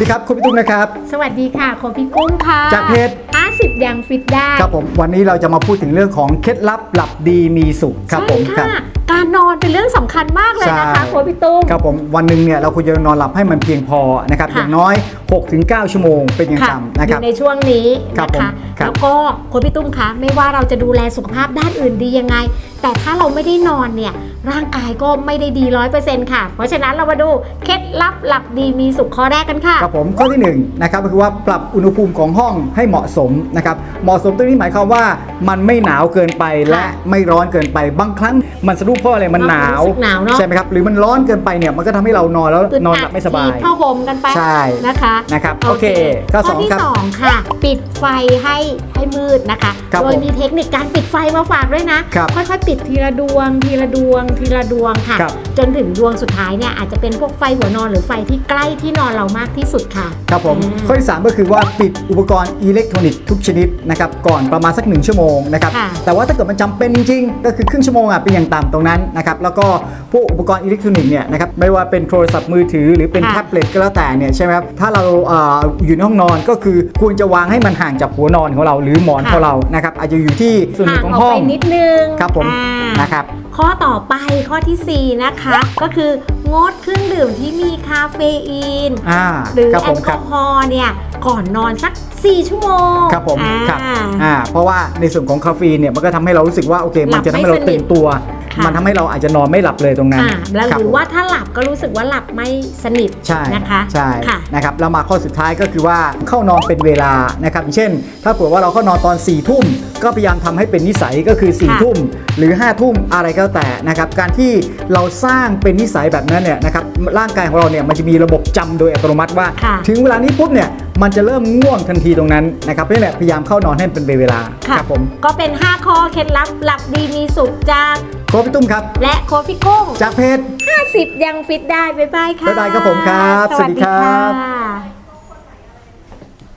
ดีครับคุณพี่ตุ้มนะครับ สวัสดีค่ะโคพี่กุ้งค่ะจากเพจ 50ยังฟิตได้ครับผมวันนี้เราจะมาพูดถึงเรื่องของเคล็ดลับหลับดีมีสุขครับผมใช่ค่ะการนอนเป็นเรื่องสำคัญมากเลยนะคะใช่โคพี่ตุ้ม ครับผมวันหนึ่งเนี่ยเราควรจะนอนหลับให้มันเพียงพอนะครับค่ะอย่างน้อย 6-9 ชั่วโมงเป็นอย่างค่ะต่ำนะอครับยู่ในช่วงนี้ครับนะผมคะครับ แล้วก็โคพี่ตุ้มคะไม่ว่าเราจะดูแลสุขภาพด้านอื่นดียังไง แต่ถ้าเราไม่ได้นอนเนี่ยร่างกายก็ไม่ได้ดีร้อยเปอร์เซ็นต์ค่ะ เพราะฉะนั้นเรามาดูเคล็ดลับหลับดีมีสุขข้อแรกกันค่ะ ครับผมข้อที่หนึ่งนะครับก็คือว่าปรับอุณหภูมิของห้องให้เหมาะสมนะครับเหมาะสมตรงนี้หมายความว่ามันไม่หนาวเกินไปและไม่ร้อนเกินไปบางครั้งมันสะดุ้งเพราะอะไรมันหนาวรู้สึกหนาวเนอะ ใช่ไหมครับหรือมันร้อนเกินไปเนี่ยมันก็ทำให้เรานอนแล้วอึดนอนอัหดลับไม่สบายฉีดผ้าห่มกันไปใช่ นะคะนะครับ โอเคข้ข้ออสองที่ครับ สองค่ะ ปิดไฟให้ ให้มืดนะคะ ครับโดยผมมีเทคนิคการปิดไฟมาฝากด้วยนะ ครับค่อยๆปิดทีละดวง ทีละดวง ทีละดวงค่ะ ครับ จนถึงดวงสุดท้ายเนี่ยอาจจะเป็นพวกไฟหัวนอนหรือไฟที่ใกล้ที่นอนเรามากที่สุดค่ะ ครับผมอืมข้อที่ 3 ก็คือว่าปิดอุปกรณ์อิเล็กทรอนิกส์ทุกชนิดนะครับก่อนประมาณสักหนึ่งชั่วโมงนะครับค่ะ แต่ว่าถ้าเกิดมันจำเป็นจริงๆ ก็คือครึ่งชั่วโมงอะเป็นอย่างต่ำตรงนั้นนะครับแล้วก็พวกอุปกรณ์อิเล็กทรอนิกส์เนี่ยนะครับไม่ว่าเป็นโทรศัพท์มือถือหรือเป็นค่ะ แท็บเล็ตก็แล้วแต่เนี่ยใช่ไหมครับถ้าเราเอ่ออยู่ในห้องนอนก็คือควรจะวางให้มันห่างจากหัวนอนของเรา หรือหมอนของเรานะครับอาจจะอยู่ที่ส่วนหนึ่ห่างงของออกห้อไปงนิดนึงครับผมอ่านะครับข้อต่อไปข้อทีสี่ 4 นะคะ ก็คืองดเครื่องดื่มที่มีคาเฟอีนอ่าหรือครับแอผลมกครัอบฮอล์เนี่ยก่อนนอนสัก 4 ชั่วโมง ครับผมอ่าครับอ่าเพราะว่าในส่วนของคาเฟอีนเนี่ยมันก็ทำให้เรารู้สึกว่าโอเค มันจะทำให้เราหลับไม่สนิทตื่นตัว ค่ะมันทำให้เราอาจจะนอนไม่หลับเลยตรงนั้นอ่าแล้วคบหรือผมว่าถ้าหลับก็รู้สึกว่าหลับไม่สนิทใช่นะคะใช่ค่ะ นะครับแล้วมาข้อสุดท้ายก็คือว่าเข้านอนเป็นเวลานะครับอย่างเช่น ถ้าเผื่อว่าเราเข้านอนตอน4ี่ทุ่มก็พยายามทำให้เป็นนิสัยก็คือ4ี่ค่ะ ทุ่มหรือ5้าทุ่มอะไรก็แต่นะครับการที่เราสร้างเป็นนิสัยแบบนั้นเนี่ยนะครับร่างกายของเราเนี่ยมันจะมีระบบจำโดยอัตโนมัติว่า ค่ะ ถึงเวลานี้ปุ๊บเนี่ยมันจะเริ่มง่วงทันทีตรงนั้นนะครับเพราะฉะนั้นพยายามเข้านอนให้เป็นเวลาค่ะครับผมก็เป็น 5 ข้อเคล็ดลับหลับดีมีสุขจากโค้ชพี่ตุ้มครับ และโคฟิกุ้งจากเพจ50 ยังฟิตได้ บ๊ายบายค่ะบ๊ายบายครับผมครับ สวัสสวัสดีดีครับค่ะ